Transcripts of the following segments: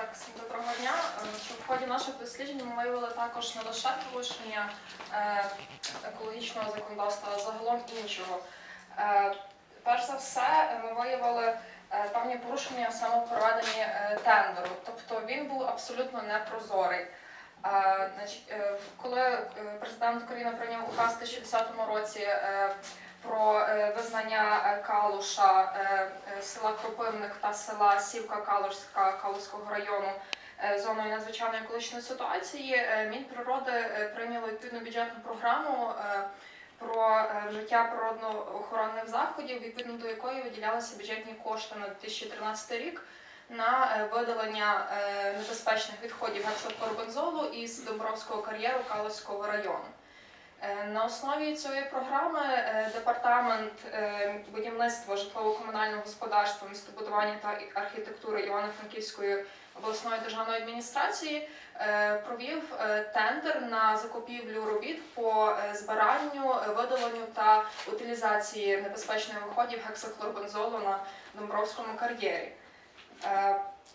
Так, доброго дня. Е, в ході наших досліджень ми виявили також не лише порушення е, екологічного законодавства, а загалом іншого. Е, Перш за все, ми виявили певні порушення в проведенні е, тендеру. Тобто він був абсолютно непрозорий. Коли президент України прийняв указ у 2010 році про е, визнання е, Калуша, е, села Кропивник та села Сівка Калушська Калузького району зоною надзвичайної екологічної ситуації, Мінприроди прийняло відповідну бюджетну програму про вжиття природно-охоронних заходів, відповідно до якої виділялися бюджетні кошти на 2013 рік. На видалення небезпечних відходів гексохлорбензолу із Домбровського кар'єру Калузького району. Е, На основі цієї програми е, департамент е, будівництва житлово-комунального господарства, містобудування та архітектури Івано-Франківської обласної державної адміністрації провів тендер на закупівлю робіт по збиранню, видаленню та утилізації небезпечних виходів гексохлорбензолу на Домбровському кар'єрі.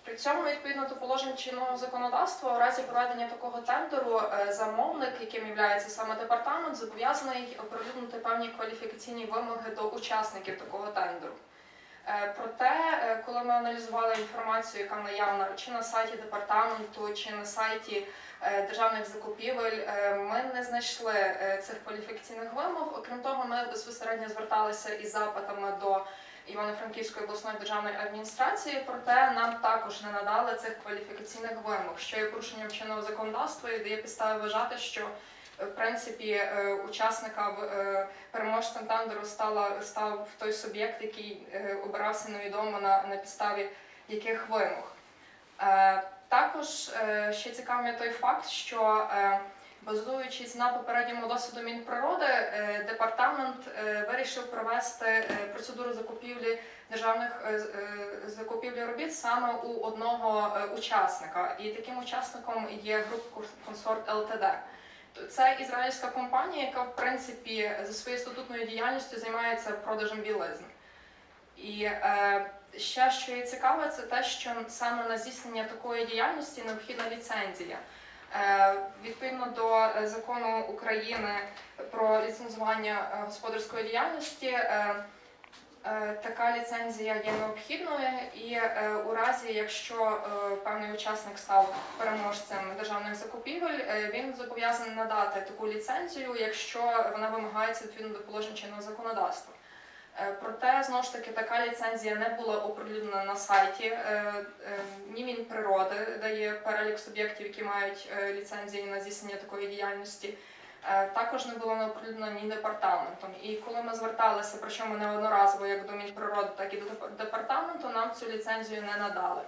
При цьому, відповідно до положень чинного законодавства, в разі проведення такого тендеру е, замовник, яким є саме департамент, зобов'язаний оприлюднити певні кваліфікаційні вимоги до учасників такого тендеру. Е, Проте, е, коли ми аналізували інформацію, яка наявна чи на сайті департаменту, чи на сайті державних закупівель, ми не знайшли цих кваліфікаційних вимог. Окрім того, ми безпосередньо зверталися із запитами до Івано-Франківської обласної державної адміністрації, проте нам також не надали цих кваліфікаційних вимог, що є порушенням чинного законодавства і дає підстави вважати, що е, в принципі е, учасника е, переможцем тендеру стала став той суб'єкт, який обирався невідомо на, на підставі яких вимог. Також ще цікавий той факт, що базуючись на попередньому досвіду Мінприроди, е, департамент е, вирішив провести е, процедуру закупівлі державних закупівлі робіт саме у одного учасника. І таким учасником є група Консорт ЛТД. Це ізраїльська компанія, яка в принципі за своєю статутною діяльністю займається продажем білизни. І е, ще що є цікаве, це те, що саме на здійснення такої діяльності необхідна ліцензія. Е, відповідно до е, закону України про ліцензування е, господарської діяльності, така ліцензія є необхідною, і у разі, якщо певний учасник став переможцем державних закупівель, він зобов'язаний надати таку ліцензію, якщо вона вимагається відповідно до положень чинного законодавства. Е, Проте знову ж таки така ліцензія не була оприлюднена на сайті е, е, ні Мінприроди, де є перелік суб'єктів, які мають ліцензії на здійснення такої діяльності. Також не було не оприлюднено ні департаментом. І коли ми зверталися, причому не одноразово, як до Мінприроди, так і до департаменту, нам цю ліцензію не надали.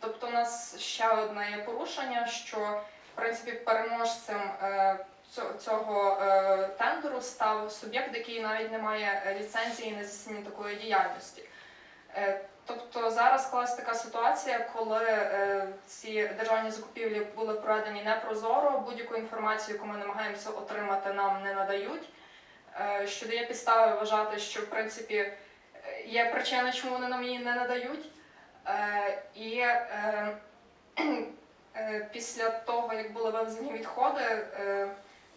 Тобто, у нас ще одне є порушення, що в принципі переможцем цього- е, тендеру став суб'єкт, який навіть не має ліцензії на здійснення такої діяльності. Е, Тобто зараз склалася така ситуація, коли е, ці державні закупівлі були проведені непрозоро, будь-яку інформацію, яку ми намагаємося отримати, нам не надають, що дає підстави вважати, що в принципі є причина, чому вони нам її не надають. І після того, як були вивезені відходи,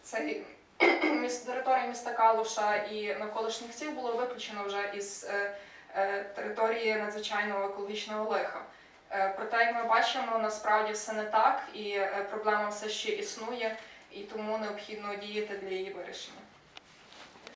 цей міст територія міста Калуша і навколишніх сіл було виключено вже із е, е, території надзвичайного екологічного лиха. Е, Проте, як ми бачимо, насправді все не так, і проблема все ще існує, і тому необхідно діяти для її вирішення.